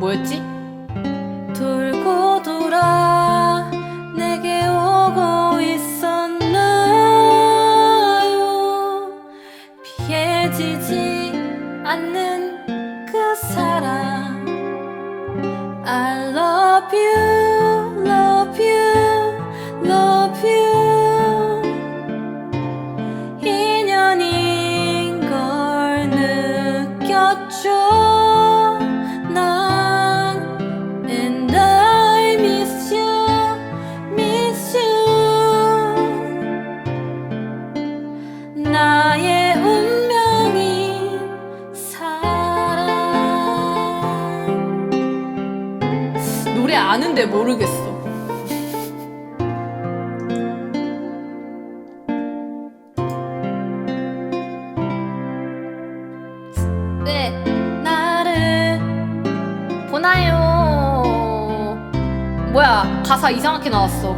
뭐였지? 돌고 돌아 내게 오고 있었나요? 피해지지 않는 그 사랑 I love you love you love you. 인연인 걸 느꼈죠 노래 아는데 모르겠어. 왜 나를 보나요? 뭐야 가사 이상하게 나왔어.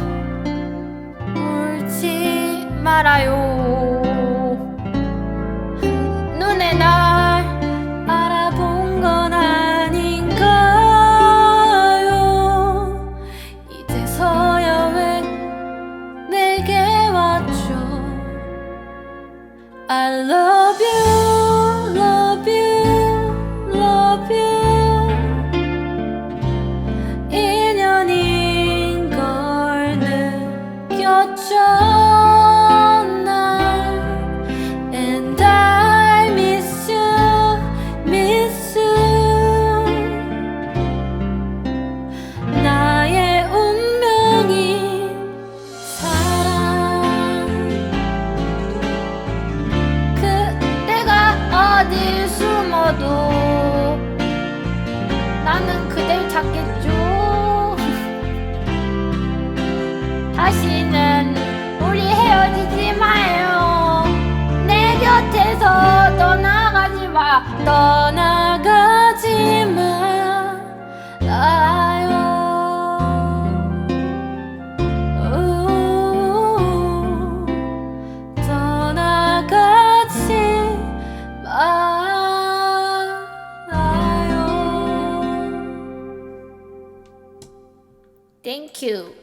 울지 말아요 왔죠 I love you love you love you 인연인 걸 느꼈죠 다시는 우리 헤어지지 마요. 내 곁에서 떠나가지 마. 떠나가지 우, 떠나가지 말아요 Thank you.